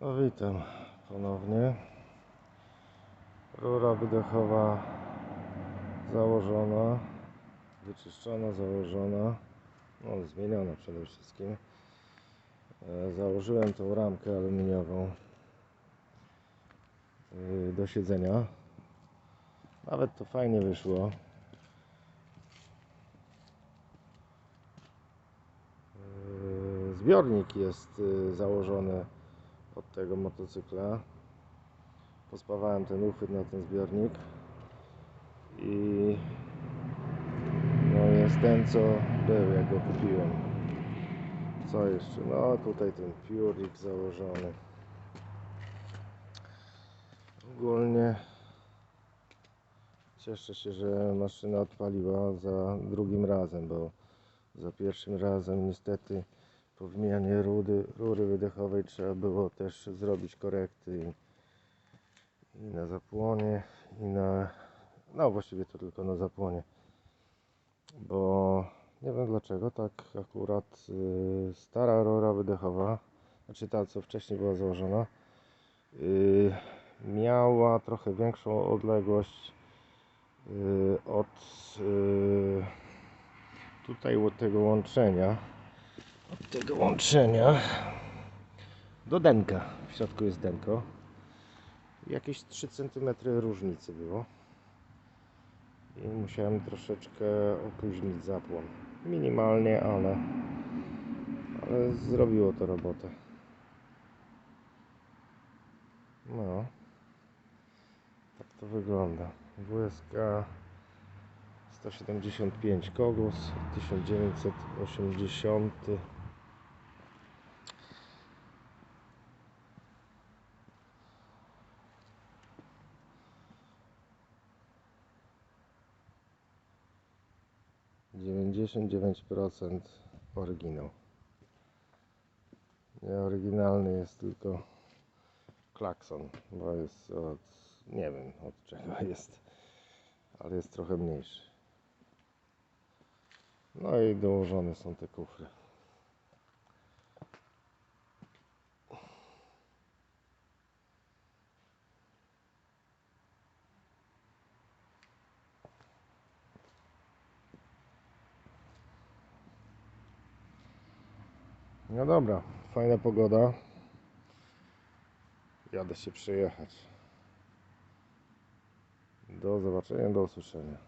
No witam ponownie. Rura wydechowa założona, wyczyszczona, założona, no zmieniona przede wszystkim. E, Założyłem tą ramkę aluminiową y, do siedzenia. Nawet to fajnie wyszło. E, Zbiornik jest y, założony od tego motocykla. Pospawałem ten uchwyt na ten zbiornik i no jest ten co był jak go kupiłem. Co jeszcze? No tutaj ten piórnik założony. Ogólnie cieszę się, że maszyna odpaliła za drugim razem, bo za pierwszym razem niestety po wymianie rury, rury wydechowej trzeba było też zrobić korekty i, i na zapłonie i na no właściwie to tylko na zapłonie. Bo nie wiem dlaczego tak akurat y, stara rura wydechowa znaczy ta co wcześniej była założona y, miała trochę większą odległość y, od y, tutaj od tego łączenia od tego łączenia do denka. W środku jest denko. Jakieś 3 cm różnicy było. I musiałem troszeczkę opóźnić zapłon. Minimalnie, ale, ale zrobiło to robotę. No. Tak to wygląda. WSK 175 Kogos 1980 99% oryginał. Nieoryginalny jest tylko klakson, bo jest od, nie wiem od czego jest, ale jest trochę mniejszy. No i dołożone są te kufry. No dobra, fajna pogoda. Jadę się przejechać. Do zobaczenia, do usłyszenia.